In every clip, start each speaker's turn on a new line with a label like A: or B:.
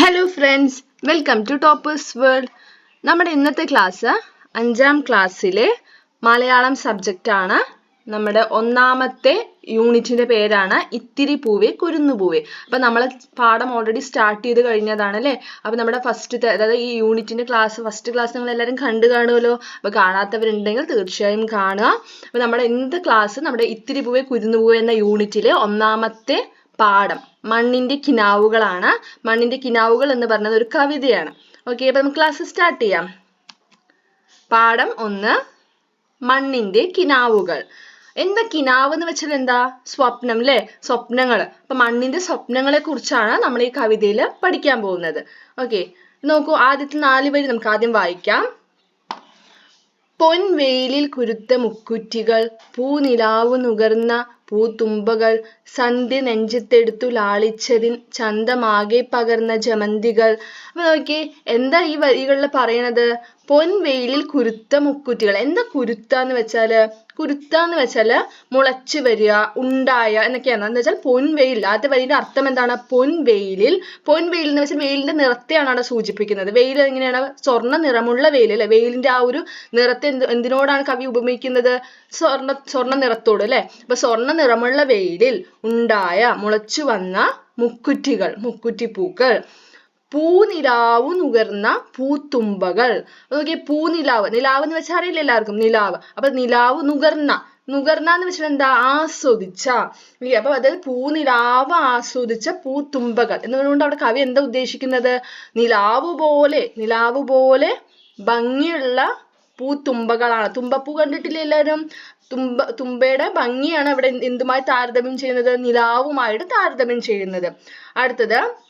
A: Hello friends welcome to toppers world നമ്മുടെ ഇന്നത്തെ class അഞ്ചാം ക്ലാസ്സിലെ മലയാളം സബ്ജക്റ്റ് ആണ്. നമ്മുടെ ഒന്നാമത്തെ യൂണിറ്റിന്റെ പേരാണ് ഇത്തിരി പൂവേ കുരുന്നു പൂവേ. അപ്പൊ നമ്മൾ പാഠം ഓൾറെഡി സ്റ്റാർട്ട് ചെയ്ത് കഴിഞ്ഞതാണ് അല്ലേ? അപ്പൊ നമ്മുടെ ഫസ്റ്റ് അതായത് ഈ യൂണിറ്റിന്റെ ക്ലാസ് ഫസ്റ്റ് ക്ലാസ് നിങ്ങൾ എല്ലാവരും കണ്ടു കാണുമല്ലോ. അപ്പൊ കാണാത്തവരുണ്ടെങ്കിൽ തീർച്ചയായും കാണുക. അപ്പൊ നമ്മുടെ ഇന്നത്തെ ക്ലാസ് നമ്മുടെ ഇത്തിരി പൂവേ കുരുന്നു പൂവേ എന്ന യൂണിറ്റിലെ ഒന്നാമത്തെ പാഠം. മണ്ണിന്റെ കിനാവുകളാണ്. മണ്ണിന്റെ കിനാവുകൾ എന്ന് പറഞ്ഞത് ഒരു കവിതയാണ്. ഓക്കെ അപ്പൊ നമുക്ക് ക്ലാസ് സ്റ്റാർട്ട് ചെയ്യാം. പാഠം ഒന്ന് മണ്ണിന്റെ കിനാവുകൾ. എന്താ കിനാവ് എന്ന് വെച്ചാൽ എന്താ? സ്വപ്നം അല്ലെ സ്വപ്നങ്ങൾ. അപ്പൊ മണ്ണിന്റെ സ്വപ്നങ്ങളെ കുറിച്ചാണ് നമ്മൾ ഈ കവിതയിൽ പഠിക്കാൻ പോകുന്നത്. ഓക്കെ നോക്കൂ ആദ്യത്തെ നാല് വരി നമുക്ക് ആദ്യം വായിക്കാം. പൊൻവെയിലിൽ കുരുത്ത മുക്കുറ്റികൾ പൂനിലാവ് നുകർന്ന പൂത്തുമ്പകൾ സന്ധ്യ നെഞ്ചത്തെടുത്തു ലാളിച്ചതിൻ ചന്തമാകെ പകർന്ന ജമന്തികൾ. അപ്പൊ നോക്കിയേ എന്താ ഈ വരികളിൽ പറയണത്? പൊൻവെയിലിൽ കുരുത്ത മുക്കുറ്റികൾ. എന്താ കുരുത്ത എന്ന് വെച്ചാൽ? കുരുത്ത എന്ന് വെച്ചാൽ മുളച്ചു വരിക ഉണ്ടായ എന്നൊക്കെയാണ്. എന്ന് വെച്ചാൽ പൊൻവെയിൽ ആദ്യത്തെ വരിയുടെ അർത്ഥം എന്താണ്? പൊൻവെയിലിൽ പൊൻവെയിൽ എന്ന് വെച്ചാൽ വെയിലിന്റെ നിറത്തെയാണ് അവിടെ സൂചിപ്പിക്കുന്നത്. വെയിൽ എങ്ങനെയാണ്? സ്വർണ നിറമുള്ള വെയിൽ അല്ലെ? വെയിലിന്റെ ആ ഒരു നിറത്തെ എന്ത് എന്തിനോടാണ് കവി ഉപമിക്കുന്നത്? സ്വർണ സ്വർണ നിറത്തോട് അല്ലെ? അപ്പൊ സ്വർണ നിറമുള്ള വെയിലിൽ ഉണ്ടായ മുളച്ചു വന്ന മുക്കുറ്റികൾ മുക്കുറ്റിപ്പൂക്കൾ. പൂനിലാവു നുകർന്ന പൂത്തുമ്പകൾ. നോക്കിയേ പൂനിലാവ്. നിലാവ് എന്ന് വെച്ചാൽ അറിയില്ല എല്ലാവർക്കും. നിലാവ്. അപ്പൊ നിലാവ് നുകർന്ന. നുകർന്ന എന്ന് വെച്ചാൽ എന്താ? ആസ്വദിച്ച. അപ്പൊ അതായത് പൂനിലാവ് ആസ്വദിച്ച പൂത്തുമ്പകൾ. എന്നുകൊണ്ട് അവിടെ കവി എന്താ ഉദ്ദേശിക്കുന്നത്? നിലാവ് പോലെ നിലാവ് പോലെ ഭംഗിയുള്ള പൂത്തുമ്പകളാണ്. തുമ്പപ്പൂ കണ്ടിട്ടില്ലേ എല്ലാവരും? തുമ്പ തുമ്പയുടെ ഭംഗിയാണ് അവിടെ എന്തുമായി താരതമ്യം ചെയ്യുന്നത്? നിലാവുമായിട്ട് താരതമ്യം ചെയ്യുന്നത്. അടുത്തത്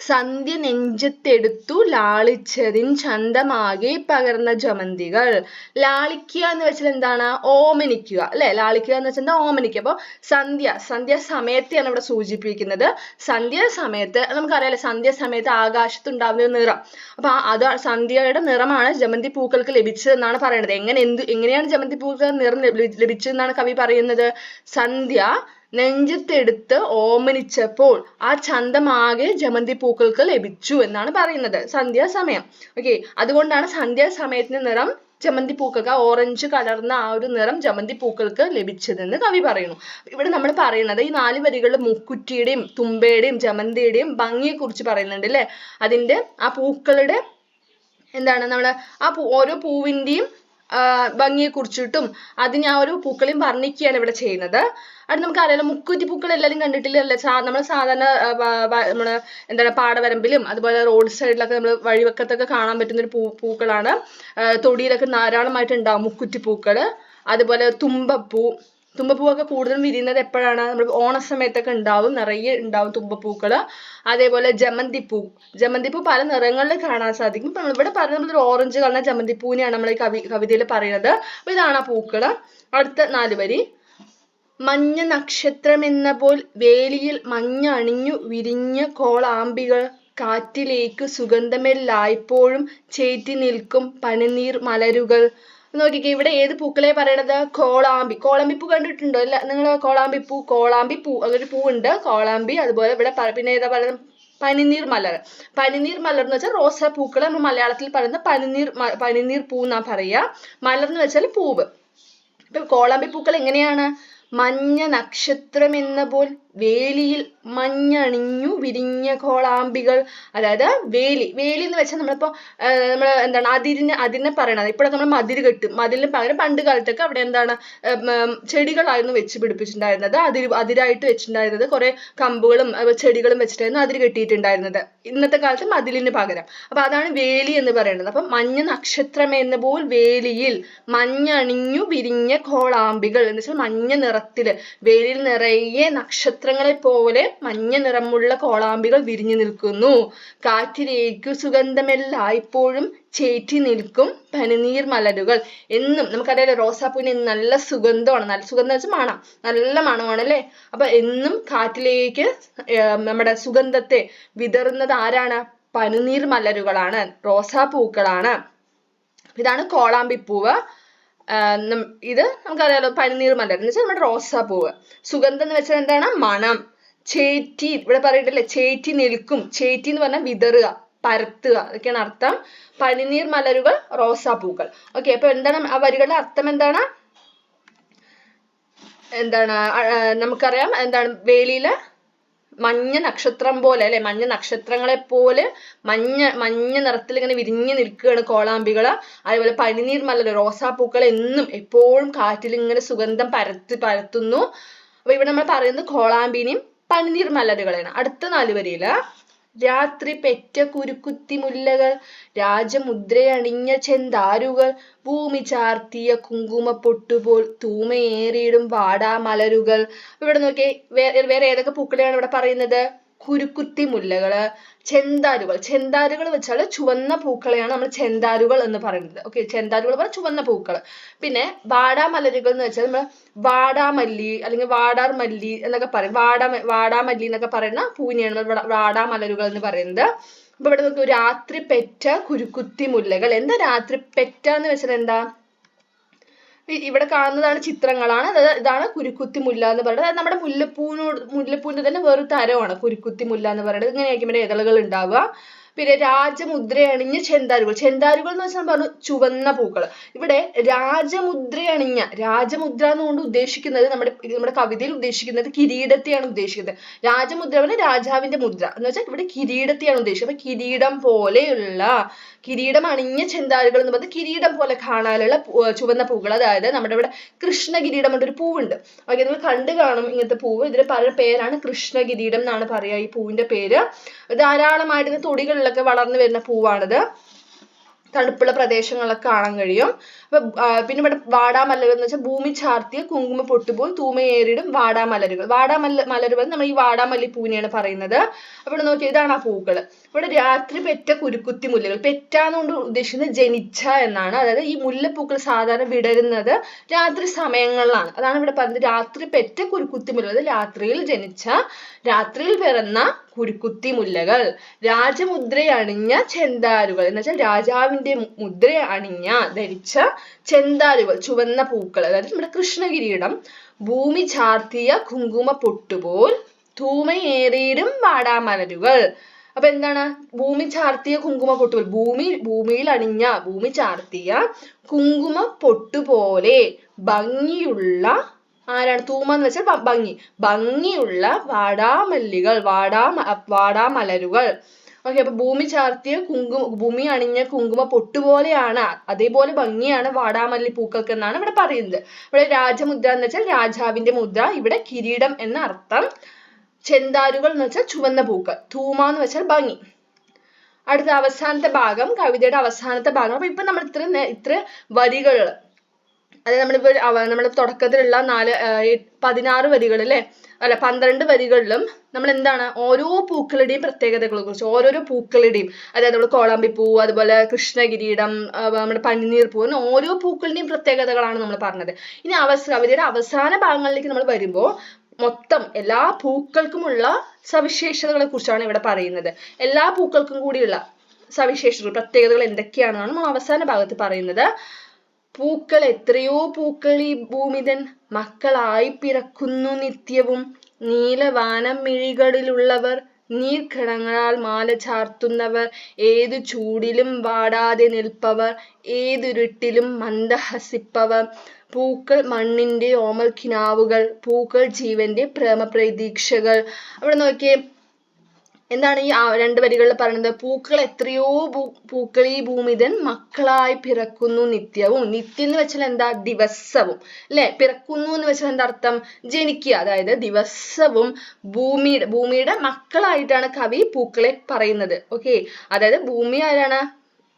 A: സന്ധ്യ നെഞ്ചത്തെടുത്തു ലാളിച്ചതിൻ ചന്തമാകെ പകർന്ന ജമന്തികൾ. ലാളിക്കുക എന്ന് വെച്ചാൽ എന്താണ്? ഓമനിക്കുക. അല്ലെ? ലാളിക്കുക എന്ന് വെച്ചാൽ എന്താ? ഓമനിക്കുക. അപ്പൊ സന്ധ്യ സന്ധ്യ സമയത്തെയാണ് ഇവിടെ സൂചിപ്പിക്കുന്നത്. സന്ധ്യ സമയത്ത് നമുക്കറിയാലോ സന്ധ്യ സമയത്ത് ആകാശത്ത് ഉണ്ടാവുന്ന ഒരു നിറം. അപ്പൊ അത് സന്ധ്യയുടെ നിറമാണ് ജമന്തി പൂക്കൾക്ക് ലഭിച്ചതെന്നാണ് പറയുന്നത് എങ്ങനെ എന്ത് എങ്ങനെയാണ് ജമന്തി പൂക്കൾ നിറം ലഭിച്ചതെന്നാണ് കവി പറയുന്നത്? സന്ധ്യ നെഞ്ചത്തെടുത്ത് ഓമനിച്ചപ്പോൾ ആ ചന്തമാകെ ജമന്തി പൂക്കൾക്ക് ലഭിച്ചു എന്നാണ് പറയുന്നത്. സന്ധ്യാസമയം. ഓക്കെ അതുകൊണ്ടാണ് സന്ധ്യാസമയത്തിന്റെ നിറം ജമന്തി പൂക്കൾക്ക് ഓറഞ്ച് കലർന്ന ആ ഒരു നിറം ജമന്തി പൂക്കൾക്ക് ലഭിച്ചതെന്ന് കവി പറയുന്നു. ഇവിടെ നമ്മൾ പറയുന്നത് ഈ നാല് വരികളിൽ മുക്കുറ്റിയുടെയും തുമ്പയുടെയും ജമന്തിയുടെയും ഭംഗിയെ കുറിച്ച് പറയുന്നുണ്ട് അല്ലെ? അതിന്റെ ആ പൂക്കളുടെ എന്താണ്? നമ്മൾ ആ ഓരോ പൂവിന്റെയും ഭംഗിയെ കുറിച്ചിട്ടും അതിന് ഞാൻ ഒരു പൂക്കളെയും വർണിക്കുകയാണ് ഇവിടെ ചെയ്യുന്നത്. അത് നമുക്കറിയാലോ മുക്കുറ്റി പൂക്കൾ എല്ലാവരും കണ്ടിട്ടില്ലേ? സാ നമ്മൾ സാധാരണ നമ്മൾ എന്താണ് പാടവരമ്പിലും അതുപോലെ റോഡ് സൈഡിലൊക്കെ നമ്മൾ വഴിവക്കത്തൊക്കെ കാണാൻ പറ്റുന്ന ഒരു പൂ പൂക്കളാണ്. തൊടിയിലൊക്കെ ധാരാളമായിട്ട് ഉണ്ടാവും മുക്കുറ്റി പൂക്കൾ. അതുപോലെ തുമ്പപ്പൂ തുമ്പപ്പൂവൊക്കെ കൂടുതലും വിരിയുന്നത് എപ്പോഴാണ്? നമ്മൾ ഓണസമയത്തൊക്കെ ഉണ്ടാവും നിറയെ ഉണ്ടാവും തുമ്പപ്പൂക്കൾ അതേപോലെ ജമന്തിപ്പൂ. ജമന്തിപ്പൂ പല നിറങ്ങളിൽ കാണാൻ സാധിക്കും. ഇപ്പം ഇവിടെ പറയുന്നത് ഒരു ഓറഞ്ച് കളർ ജമന്തിപ്പൂവിനെയാണ് നമ്മൾ ഈ കവി കവിതയിൽ പറയുന്നത്. അപ്പോൾ ഇതാണ് ആ പൂക്കൾ അടുത്ത നാല് വരി. മഞ്ഞ നക്ഷത്രമെന്ന പോൽ വേലിയിൽ മഞ്ഞ അണിഞ്ഞു വിരിഞ്ഞ കോളാമ്പികൾ. കാറ്റിലേക്ക് സുഗന്ധമെല്ലായ്പ്പോഴും ചേറ്റി നിൽക്കും പനിനീർ മലരുകൾ. നോക്കിക്കേ ഇവിടെ ഏത് പൂക്കളെ പറയണത്? കോളാമ്പി. കോളാമ്പി പൂ കണ്ടിട്ടുണ്ടോ? അല്ല നിങ്ങൾ കോളാമ്പി പൂ കോളാമ്പി പൂ അങ്ങനെ പൂ ഉണ്ട് കോളാമ്പി അതുപോലെ ഇവിടെ പിന്നെ ഏതാ പറയുന്നത്? പനിനീർ മലർ. പനിനീർ മലർ എന്ന് വെച്ചാൽ റോസാ പൂക്കൾ നമ്മൾ മലയാളത്തിൽ പറയുന്ന പനിനീർ പനിനീർ പൂ എന്നാ പറയുക മലർ എന്ന് വെച്ചാൽ പൂവ്. ഇപ്പൊ കോളാമ്പി പൂക്കൾ എങ്ങനെയാണ്? മഞ്ഞ നക്ഷത്രം എന്ന പോൽ വേലിയിൽ മഞ്ഞണിഞ്ഞു വിരിഞ്ഞ കോളാമ്പികൾ. അതായത് വേലി. വേലി എന്ന് വെച്ചാൽ നമ്മളിപ്പോ നമ്മൾ എന്താണ് അതിരിന് അതിനെ പറയണത്. ഇപ്പോഴൊക്കെ നമ്മൾ മതിൽ കെട്ടും. മതിലിന് പകരം പണ്ട് കാലത്തൊക്കെ അവിടെ എന്താണ് ചെടികളായിരുന്നു വെച്ച് പിടിപ്പിച്ചിട്ടുണ്ടായിരുന്നത്. അതിര് അതിരായിട്ട് വെച്ചിട്ടുണ്ടായിരുന്നത്. കുറെ കമ്പുകളും ചെടികളും വെച്ചിട്ടായിരുന്നു അതിര് കെട്ടിയിട്ടുണ്ടായിരുന്നത്. ഇന്നത്തെ കാലത്ത് മതിലിന് പകരം. അപ്പൊ അതാണ് വേലി എന്ന് പറയുന്നത് അപ്പൊ മഞ്ഞ നക്ഷത്രം എന്ന പോൽ വേലിയിൽ മഞ്ഞണിഞ്ഞു വിരിഞ്ഞ കോളാമ്പികൾ. എന്ന് വെച്ചാൽ മഞ്ഞ നിറത്തിൽ. വേലിയിൽ നിറയെ നക്ഷത്രങ്ങളെ പോലെ മഞ്ഞ നിറമുള്ള കോളാമ്പികൾ വിരിഞ്ഞു നിൽക്കുന്നു. കാറ്റിലേക്കു സുഗന്ധമെല്ലായ്പ്പോഴും ചേറ്റി നിൽക്കും പനിനീർ മലരുകൾ. എന്നും നമുക്കറിയാലോ റോസാപ്പൂവിന് നല്ല സുഗന്ധമാണ്. നല്ല സുഗന്ധം വെച്ചാൽ മണം. നല്ല മണമാണ് അല്ലേ? അപ്പൊ എന്നും കാറ്റിലേക്ക് നമ്മുടെ സുഗന്ധത്തെ വിതറുന്നത് ആരാണ്? പനിനീർ മലരുകളാണ്. റോസാപ്പൂക്കളാണ്. ഇതാണ് കോളാമ്പിപ്പൂവ്. ഇത് നമുക്കറിയാലോ പനിനീർ മലർ എന്ന് വെച്ചാൽ നമ്മുടെ റോസാപ്പൂവ്. സുഗന്ധം എന്ന് വെച്ചാൽ എന്താണ്? മണം. ചേറ്റി ഇവിടെ പറയണ്ടല്ലേ? ചേറ്റി നിൽക്കും. ചേറ്റി എന്ന് പറഞ്ഞാൽ വിതറുക പരത്തുക. അതൊക്കെയാണ് അർത്ഥം. പനിനീർ മലരുകൾ റോസാപ്പൂക്കൾ. ഓക്കെ അപ്പൊ എന്താണ് ആ വരികളുടെ അർത്ഥം എന്താണ്? എന്താണ്? നമുക്കറിയാം എന്താണ്? വേലിയിലെ മഞ്ഞ നക്ഷത്രം പോലെ അല്ലെ? മഞ്ഞ നക്ഷത്രങ്ങളെ പോലെ മഞ്ഞ മഞ്ഞ നിറത്തിൽ ഇങ്ങനെ വിരിഞ്ഞു നിൽക്കുകയാണ് കോളാമ്പികൾ അതേപോലെ പനിനീർ മല റോസാപ്പൂക്കൾ എന്നും എപ്പോഴും കാറ്റിൽ ഇങ്ങനെ സുഗന്ധം പരത്തി പരത്തുന്നു. അപ്പൊ ഇവിടെ നമ്മൾ പറയുന്നത് കോളാമ്പിനെയും പനിനീർ മലരുകളാണ് അടുത്ത നാല് വരിയിൽ രാത്രി പെറ്റ കുരുക്കുത്തി മുല്ലകൾ രാജമുദ്രയണിഞ്ഞ ചെന്താരുകൾ ഭൂമി ചാർത്തിയ കുങ്കുമ പൊട്ടുപോൽ തൂമയേറിയിടും വാടാമലരുകൾ. ഇവിടെ നോക്കിയേ വേറെ ഏതൊക്കെ പൂക്കളെയാണ് ഇവിടെ പറയുന്നത്? കുരുക്കുത്തി മുല്ലകൾ ചെന്താരുകൾ. ചെന്താരുകൾ വെച്ചാൽ ചുവന്ന പൂക്കളെയാണ് നമ്മൾ ചെന്താരുകൾ എന്ന് പറയുന്നത്. ഓക്കെ ചെന്താരുകൾ പറഞ്ഞാൽ ചുവന്ന പൂക്കൾ പിന്നെ വാടാമലരുകൾ എന്ന് വെച്ചാൽ നമ്മൾ വാടാമല്ലി അല്ലെങ്കിൽ വാടാർ മല്ലി എന്നൊക്കെ പറയും. വാടാ വാടാമല്ലി എന്നൊക്കെ പറയുന്ന പൂവിനെയാണ് നമ്മൾ വാടാമലരുകൾ എന്ന് പറയുന്നത്. അപ്പൊ ഇവിടെ നമുക്ക് രാത്രി പെറ്റ കുരുക്കുത്തി മുല്ലകൾ. എന്താ രാത്രി പെറ്റ എന്ന് വെച്ചാൽ എന്താ? ഇവിടെ കാണുന്നതാണ് ചിത്രങ്ങളാണ്. അതായത് ഇതാണ് കുരുക്കുത്തി മുല്ല എന്ന് പറയുന്നത്. അതായത് നമ്മുടെ മുല്ലപ്പൂവിനോട് മുല്ലപ്പൂവിന്റെ തന്നെ വേറൊരു തരമാണ് കുരുക്കുത്തി മുല്ല എന്ന് പറയുന്നത്. ഇങ്ങനെയായിരിക്കും ഇതിന്റെ ഇതളുകൾ ഉണ്ടാവുക. പിന്നെ രാജമുദ്രയണിഞ്ഞ ചെന്താരുകൾ. ചെന്താരുകൾ എന്ന് വെച്ചാൽ പറഞ്ഞു ചുവന്ന പൂക്കൾ ഇവിടെ രാജമുദ്ര അണിഞ്ഞ രാജമുദ്ര എന്നുകൊണ്ട് ഉദ്ദേശിക്കുന്നത് നമ്മുടെ നമ്മുടെ കവിതയിൽ ഉദ്ദേശിക്കുന്നത് കിരീടത്തെയാണ് ഉദ്ദേശിക്കുന്നത്. രാജമുദ്ര പറഞ്ഞാൽ രാജാവിന്റെ മുദ്ര. എന്ന് വെച്ചാൽ ഇവിടെ കിരീടത്തെയാണ് ഉദ്ദേശിക്കുന്നത് അപ്പൊ കിരീടം പോലെയുള്ള കിരീടം അണിഞ്ഞ ചെന്താരുകൾ എന്ന് പറഞ്ഞാൽ കിരീടം പോലെ കാണാനുള്ള ചുവന്ന പൂക്കൾ. അതായത് നമ്മുടെ ഇവിടെ കൃഷ്ണകിരീടം എന്നൊരു പൂവുണ്ട്. ഓക്കെ നിങ്ങൾ കണ്ടു കാണും ഇങ്ങനത്തെ പൂവ്. ഇതിന് പല പേരാണ് കൃഷ്ണകിരീടം എന്നാണ് പറയുക ഈ പൂവിന്റെ പേര്. ധാരാളമായിട്ട് ഇത് തൊടികളിലൊക്കെ വളർന്നു വരുന്ന പൂവാണിത്. തണുപ്പുള്ള പ്രദേശങ്ങളിലൊക്കെ കാണാൻ കഴിയും. അപ്പൊ പിന്നെ ഇവിടെ വാടാമലരുകൾ എന്ന് വെച്ചാൽ ഭൂമി ചാർത്തിയ കുങ്കുമ പൊട്ടുപോൽ തൂമയേറിടും വാടാമലരുകൾ വാടാമല്ല മലരുകൾ നമ്മൾ ഈ വാടാമല്ലി പൂവിനെയാണ് പറയുന്നത് അപ്പോൾ നോക്കിയാൽ ഇതാണ് ആ പൂക്കൾ. ഇവിടെ രാത്രി പെറ്റ കുരുക്കുത്തി മുല്ലകൾ. പെറ്റാന്നുകൊണ്ട് ഉദ്ദേശിക്കുന്നത് ജനിച്ച എന്നാണ്. അതായത് ഈ മുല്ലപ്പൂക്കൾ സാധാരണ വിടരുന്നത് രാത്രി സമയങ്ങളിലാണ്. അതാണ് ഇവിടെ പറയുന്നത് രാത്രി പെറ്റ കുരുക്കുത്തി മുല്ലകൾ. അതായത് രാത്രിയിൽ ജനിച്ച രാത്രിയിൽ പിറന്ന കുരുക്കുത്തി മുല്ലകൾ. രാജമുദ്ര അണിഞ്ഞ ചെന്താരുകൾ. എന്ന് വെച്ചാൽ രാജാവിന്റെ മുദ്ര അണിഞ്ഞ ധരിച്ച ചെന്താരുകൾ. ചുവന്ന പൂക്കൾ. അതായത് നമ്മുടെ കൃഷ്ണകിരീടം. ഭൂമി ചാർത്തിയ കുങ്കുമ പൊട്ടുപോൽ തൂമയേറിയിടും വാടാമലരുകൾ. അപ്പൊ എന്താണ്? ഭൂമി ചാർത്തിയ കുങ്കുമ പൊട്ടുപോൽ ഭൂമി ഭൂമിയിൽ അണിഞ്ഞ ഭൂമി ചാർത്തിയ കുങ്കുമ പൊട്ടുപോലെ ഭംഗിയുള്ള ആരാണ്? തൂമ എന്ന് വെച്ചാൽ ഭംഗി. ഭംഗിയുള്ള വാടാമല്ലികൾ വാടാ വാടാമലരുകൾ. ഓക്കെ അപ്പൊ ഭൂമി ചാർത്തിയ കുങ്കുമ ഭൂമി അണിഞ്ഞ കുങ്കുമ പൊട്ടുപോലെയാണ്. അതേപോലെ ഭംഗിയാണ് വാടാമല്ലി പൂക്കൾക്ക് എന്നാണ് ഇവിടെ പറയുന്നത്. ഇവിടെ രാജമുദ്ര എന്ന് വെച്ചാൽ രാജാവിന്റെ മുദ്ര ഇവിടെ കിരീടം എന്ന അർത്ഥം ചെന്താരുകൾ എന്ന് വെച്ചാൽ ചുവന്ന പൂക്കൾ ധൂമ എന്ന് വെച്ചാൽ ഭംഗി. അടുത്ത അവസാനത്തെ ഭാഗം കവിതയുടെ അവസാനത്തെ ഭാഗം. അപ്പൊ ഇപ്പൊ നമ്മൾ ഇത്ര ഇത്ര വരികൾ അതായത് നമ്മളിപ്പോ നമ്മുടെ തുടക്കത്തിലുള്ള നാല് പതിനാറ് വരികൾ അല്ലെ? അല്ല പന്ത്രണ്ട് വരികളിലും നമ്മൾ എന്താണ്? ഓരോ പൂക്കളുടെയും പ്രത്യേകതകളെ കുറിച്ച് ഓരോരോ പൂക്കളുടെയും അതായത് നമ്മൾ കോളാമ്പിപ്പൂ അതുപോലെ കൃഷ്ണഗിരീടം നമ്മുടെ പനിനീർ പൂ ഓരോ പൂക്കളുടെയും പ്രത്യേകതകളാണ് നമ്മൾ പറഞ്ഞത്. ഇനി അവസ കവിതയുടെ അവസാന ഭാഗങ്ങളിലേക്ക് നമ്മൾ വരുമ്പോൾ മൊത്തം എല്ലാ പൂക്കൾക്കുമുള്ള സവിശേഷതകളെ കുറിച്ചാണ് ഇവിടെ പറയുന്നത്. എല്ലാ പൂക്കൾക്കും കൂടിയുള്ള സവിശേഷതകൾ പ്രത്യേകതകൾ എന്തൊക്കെയാണെന്നാണ് നമ്മൾ അവസാന ഭാഗത്ത് പറയുന്നത്. പൂക്കൾ എത്രയോ പൂക്കൾ ഈ ഭൂമിതൻ മക്കളായി പിറക്കുന്നു നിത്യവും. നീലവാനം മിഴികളിലുള്ളവർ നീർക്കണങ്ങളാൽ മാല ചാർത്തുന്നവർ ഏതു ചൂടിലും വാടാതെ നിൽപ്പവർ ഏതുരുട്ടിലും മന്ദഹസിപ്പവർ. പൂക്കൾ മണ്ണിന്റെ ഓമൽ കിനാവുകൾ പൂക്കൾ ജീവന്റെ പ്രേമപ്രതീക്ഷകൾ. അവിടെ നോക്കിയേ എന്താണ് ഈ രണ്ട് വരികളിൽ പറയുന്നത്? പൂക്കൾ എത്രയോ പൂക്കൾ ഈ ഭൂമിതൻ മക്കളായി പിറക്കുന്നു നിത്യവും. നിത്യം എന്ന് വെച്ചാൽ എന്താ? ദിവസവും. അല്ലെ? പിറക്കുന്നു എന്ന് വെച്ചാൽ എന്താ അർത്ഥം? ജനിക്കുക. അതായത് ദിവസവും ഭൂമിയുടെ ഭൂമിയുടെ മക്കളായിട്ടാണ് കവി പൂക്കളെ പറയുന്നത്. ഓക്കെ? അതായത് ഭൂമി ആരാണ്?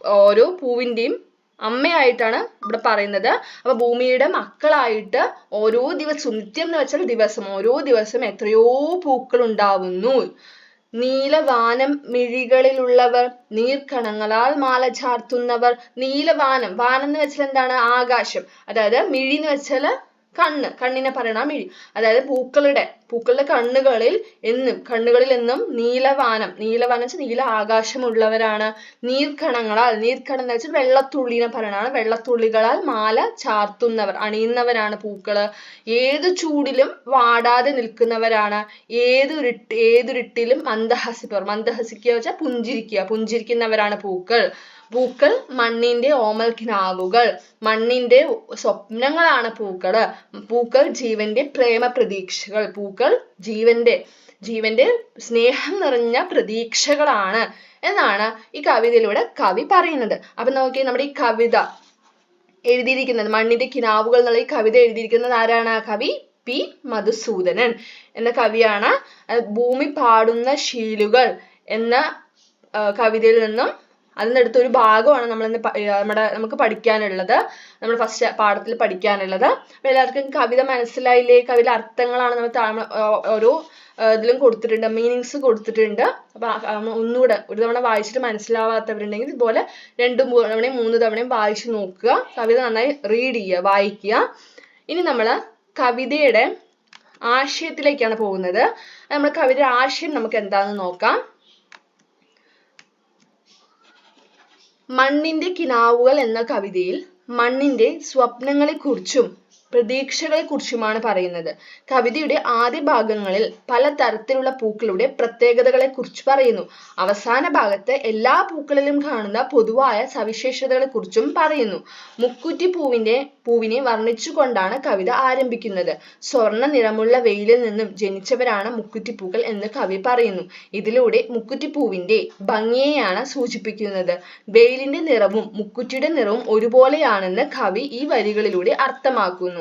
A: ഓരോ പൂവിന്റെയും അമ്മയായിട്ടാണ് ഇവിടെ പറയുന്നത്. അപ്പൊ ഭൂമിയുടെ മക്കളായിട്ട് ഓരോ ദിവസം നിത്യം എന്ന് വെച്ചാൽ ദിവസം ഓരോ ദിവസം എത്രയോ പൂക്കൾ ഉണ്ടാവുന്നു. നീലവാനം മിഴികളിലുള്ളവർ നീർക്കണങ്ങളാൽ മാല ചാർത്തുന്നവർ നീലവാനം വാനം എന്ന് വെച്ചാൽ എന്താണ്? ആകാശം. അതായത് മിഴി എന്ന് വെച്ചാൽ കണ്ണ് കണ്ണിനെ പറയണ മിഴി. അതായത് പൂക്കളുടെ പൂക്കളുടെ കണ്ണുകളിൽ എന്നും കണ്ണുകളിൽ എന്നും നീലവാനം. നീലവാനം വെച്ചാൽ നീല ആകാശമുള്ളവരാണ്. നീർക്കണങ്ങളാൽ നീർക്കണം എന്ന് വെച്ചാൽ വെള്ളത്തുള്ളിനെ പറയണാണ് വെള്ളത്തുള്ളികളാൽ മാല ചാർത്തുന്നവർ അണിയുന്നവരാണ് പൂക്കൾ. ഏത് ചൂടിലും വാടാതെ നിൽക്കുന്നവരാണ്. ഏതൊരിട്ട് ഏതൊരിട്ടിലും മന്ദഹസിപ്പർ മന്ദഹസിക്കുക വെച്ചാൽ പുഞ്ചിരിക്കുക. പുഞ്ചിരിക്കുന്നവരാണ് പൂക്കൾ. പൂക്കൾ മണ്ണിന്റെ ഓമൽക്കിനാവുകൾ മണ്ണിന്റെ സ്വപ്നങ്ങളാണ് പൂക്കൾ പൂക്കൾ ജീവന്റെ പ്രേമ പ്രതീക്ഷകൾ പൂക്കൾ ജീവന്റെ ജീവന്റെ സ്നേഹം നിറഞ്ഞ പ്രതീക്ഷകളാണ് എന്നാണ് ഈ കവിതയിലൂടെ കവി പറയുന്നത്. അപ്പൊ നോക്കിയേ നമ്മുടെ ഈ കവിത എഴുതിയിരിക്കുന്നത് മണ്ണിന്റെ കിനാവുകൾ എന്നുള്ള ഈ കവിത എഴുതിയിരിക്കുന്നത് ആരാണ്? കവി പി മധുസൂദനൻ എന്ന കവിയാണ്. ഭൂമി പാടുന്ന ശീലുകൾ എന്ന കവിതയിൽ നിന്നും അതിനെടുത്ത ഒരു ഭാഗമാണ് നമ്മൾ ഇന്ന് നമ്മുടെ നമുക്ക് പഠിക്കാനുള്ളത്. നമ്മൾ ഫസ്റ്റ് പാഠത്തിൽ പഠിക്കാനുള്ളത്. എല്ലാവർക്കും കവിത മനസ്സിലായില്ലേ? കവിത അർത്ഥങ്ങളാണ് നമ്മൾ ഓരോ ഇതിലും കൊടുത്തിട്ടുണ്ട്. മീനിങ്സ് കൊടുത്തിട്ടുണ്ട്. അപ്പൊ ഒന്നുകൂടെ ഒരു തവണ വായിച്ചിട്ട് മനസ്സിലാവാത്തവരുണ്ടെങ്കിൽ ഇതുപോലെ രണ്ടും തവണയും മൂന്ന് തവണയും വായിച്ചു നോക്കുക. കവിത നന്നായി റീഡ് ചെയ്യുക വായിക്കുക. ഇനി നമ്മൾ കവിതയുടെ ആശയത്തിലേക്കാണ് പോകുന്നത്. നമ്മൾ കവിതയുടെ ആശയം നമുക്ക് എന്താണെന്ന് നോക്കാം. മണ്ണിന്റെ കിനാവുകൾ എന്ന കവിതയിൽ മണ്ണിന്റെ സ്വപ്നങ്ങളെക്കുറിച്ചും പ്രതീക്ഷകളെക്കുറിച്ചുമാണ് പറയുന്നത്. കവിതയുടെ ആദ്യ ഭാഗങ്ങളിൽ പല തരത്തിലുള്ള പൂക്കളുടെ പ്രത്യേകതകളെ കുറിച്ച് പറയുന്നു. അവസാന ഭാഗത്ത് എല്ലാ പൂക്കളിലും കാണുന്ന പൊതുവായ സവിശേഷതകളെ കുറിച്ചും പറയുന്നു. മുക്കുറ്റി പൂവിന്റെ പൂവിനെ വർണിച്ചുകൊണ്ടാണ് കവിത ആരംഭിക്കുന്നത്. സ്വർണ നിറമുള്ള വെയിലിൽ നിന്നും ജനിച്ചവരാണ് മുക്കുറ്റിപ്പൂക്കൾ എന്ന് കവി പറയുന്നു. ഇതിലൂടെ മുക്കുറ്റി പൂവിന്റെ ഭംഗിയെയാണ് സൂചിപ്പിക്കുന്നത്. വെയിലിന്റെ നിറവും മുക്കുറ്റിയുടെ നിറവും ഒരുപോലെയാണെന്ന് കവി ഈ വരികളിലൂടെ അർത്ഥമാക്കുന്നു.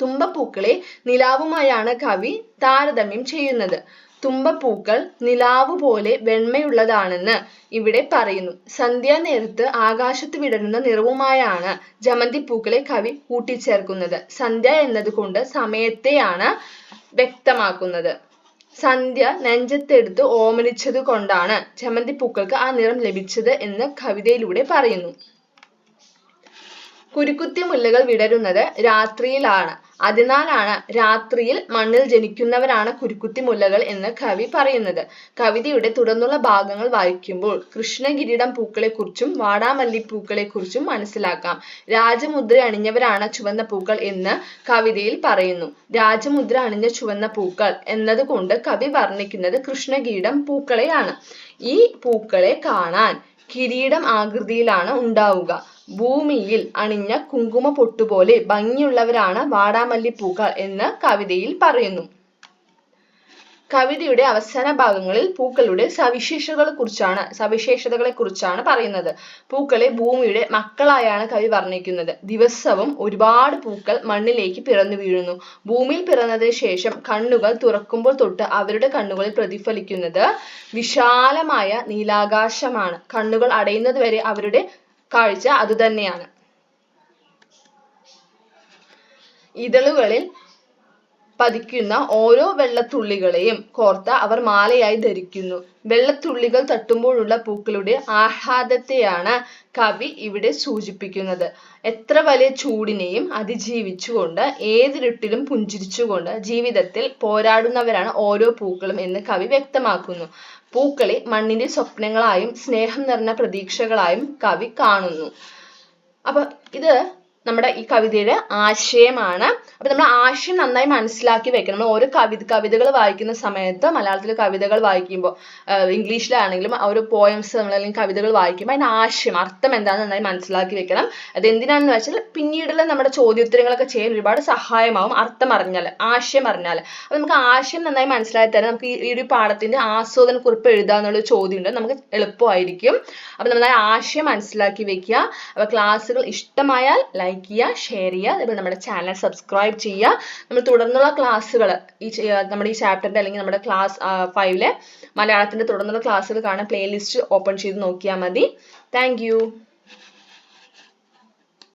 A: തുമ്പപ്പൂക്കളെ നിലാവുമായാണ് കവി താരതമ്യം ചെയ്യുന്നത്. തുമ്പപ്പൂക്കൾ നിലാവ് പോലെ വെണ്മയുള്ളതാണെന്ന് ഇവിടെ പറയുന്നു. സന്ധ്യാനേരത്ത് ആകാശത്ത് വിടരുന്ന നിറവുമായാണ് ജമന്തിപ്പൂക്കളെ കവി കൂട്ടിച്ചേർക്കുന്നത്. സന്ധ്യ എന്നതുകൊണ്ട് സമയത്തെയാണ് വ്യക്തമാക്കുന്നത്. സന്ധ്യ നെഞ്ചത്തെടുത്ത് ഓമനിച്ചത് കൊണ്ടാണ് ജമന്തിപ്പൂക്കൾക്ക് ആ നിറം ലഭിച്ചത് എന്ന് കവിതയിലൂടെ പറയുന്നു. കുരുക്കുത്തി മുല്ലകൾ വിടരുന്നത് രാത്രിയിലാണ്. അതിനാലാണ് രാത്രിയിൽ മണ്ണിൽ ജനിക്കുന്നവരാണ് കുരുക്കുത്തി മുല്ലകൾ എന്ന് കവി പറയുന്നത്. കവിതയുടെ തുടർന്നുള്ള ഭാഗങ്ങൾ വായിക്കുമ്പോൾ കൃഷ്ണകിരീടം പൂക്കളെക്കുറിച്ചും വാടാമല്ലിപ്പൂക്കളെക്കുറിച്ചും മനസ്സിലാക്കാം. രാജമുദ്ര അണിഞ്ഞവരാണ് ചുവന്ന പൂക്കൾ എന്ന് കവിതയിൽ പറയുന്നു. രാജമുദ്ര അണിഞ്ഞ ചുവന്ന പൂക്കൾ എന്നതുകൊണ്ട് കവി വർണിക്കുന്നത് കൃഷ്ണകിരീടം പൂക്കളെയാണ്. ഈ പൂക്കളെ കാണാൻ കിരീടം ആകൃതിയിലാണ് ഉണ്ടാവുക. ഭൂമിയിൽ അണിഞ്ഞ കുങ്കുമ പൊട്ടുപോലെ ഭംഗിയുള്ളവരാണ് വാടാമല്ലിപ്പൂക്കൾ എന്ന് കവിതയിൽ പറയുന്നു. കവിതയുടെ അവസാന ഭാഗങ്ങളിൽ പൂക്കളുടെ സവിശേഷതകളെ കുറിച്ചാണ് സവിശേഷതകളെ കുറിച്ചാണ് പറയുന്നത്. പൂക്കളെ ഭൂമിയുടെ മക്കളായാണ് കവി വർണിക്കുന്നത്. ദിവസവും ഒരുപാട് പൂക്കൾ മണ്ണിലേക്ക് പിറന്നു വീഴുന്നു. ഭൂമിയിൽ പിറന്നതിന് ശേഷം കണ്ണുകൾ തുറക്കുമ്പോൾ തൊട്ട് അവരുടെ കണ്ണുകളിൽ പ്രതിഫലിക്കുന്നത് വിശാലമായ നീലാകാശമാണ്. കണ്ണുകൾ അടയുന്നത് വരെ അവരുടെ കാഴ്ച അതുതന്നെയാണ് ഇതളുകളിൽ പതിക്കുന്ന ഓരോ വെള്ളത്തുള്ളികളെയും കോർത്ത അവർ മാലയായി ധരിക്കുന്നു. വെള്ളത്തുള്ളികൾ തട്ടുമ്പോഴുള്ള പൂക്കളുടെ ആഹ്ലാദത്തെയാണ് കവി ഇവിടെ സൂചിപ്പിക്കുന്നത്. എത്ര വലിയ ചൂടിനെയും അതിജീവിച്ചുകൊണ്ട് ഏതിരുട്ടിലും പുഞ്ചിരിച്ചുകൊണ്ട് ജീവിതത്തിൽ പോരാടുന്നവരാണ് ഓരോ പൂക്കളും എന്ന് കവി വ്യക്തമാക്കുന്നു. പൂക്കളെ മണ്ണിന്റെ സ്വപ്നങ്ങളായും സ്നേഹം നിറഞ്ഞ പ്രതീക്ഷകളായും കവി കാണുന്നു. അപ്പൊ ഇത് നമ്മുടെ ഈ കവിതയുടെ ആശയമാണ്. അപ്പൊ നമ്മൾ ആശയം നന്നായി മനസ്സിലാക്കി വെക്കണം. നമ്മൾ ഓരോ കവി കവിതകൾ വായിക്കുന്ന സമയത്ത് മലയാളത്തിലെ കവിതകൾ വായിക്കുമ്പോൾ ഇംഗ്ലീഷിലാണെങ്കിലും ഓരോ പോയംസ് നമ്മൾ അല്ലെങ്കിൽ കവിതകൾ വായിക്കുമ്പോൾ അതിന്റെ ആശയം അർത്ഥം എന്താണെന്ന് നന്നായി മനസ്സിലാക്കി വെക്കണം. അത് എന്തിനാണെന്ന് വെച്ചാൽ പിന്നീടുള്ള നമ്മുടെ ചോദ്യോത്തരങ്ങളൊക്കെ ചെയ്യാൻ ഒരുപാട് സഹായമാവും. അർത്ഥം അറിഞ്ഞാൽ ആശയം അറിഞ്ഞാൽ. അപ്പൊ നമുക്ക് ആശയം നന്നായി മനസ്സിലാക്കി തരാൻ നമുക്ക് ഈ ഈ ഒരു പാഠത്തിന്റെ ആസ്വാദന കുറിപ്പ് എഴുതാന്നുള്ള ചോദ്യമുണ്ട്. നമുക്ക് എളുപ്പമായിരിക്കും. അപ്പൊ നന്നായി ആശയം മനസ്സിലാക്കി വെക്കുക. അപ്പൊ ക്ലാസ്സുകൾ ഇഷ്ടമായാൽ ലൈക്ക് ചെയ്യുക ഷെയർ ചെയ്യുക അതേപോലെ നമ്മുടെ ചാനൽ സബ്സ്ക്രൈബ് ചെയ്യുക. നമ്മൾ തുടർന്നുള്ള ക്ലാസ്സുകൾ ഈ നമ്മുടെ ഈ ചാപ്റ്ററിന്റെ അല്ലെങ്കിൽ നമ്മുടെ ക്ലാസ് ഫൈവിലെ മലയാളത്തിന്റെ തുടർന്നുള്ള ക്ലാസ്സുകൾ കാണാൻ പ്ലേലിസ്റ്റ് ഓപ്പൺ ചെയ്ത് നോക്കിയാൽ മതി. താങ്ക്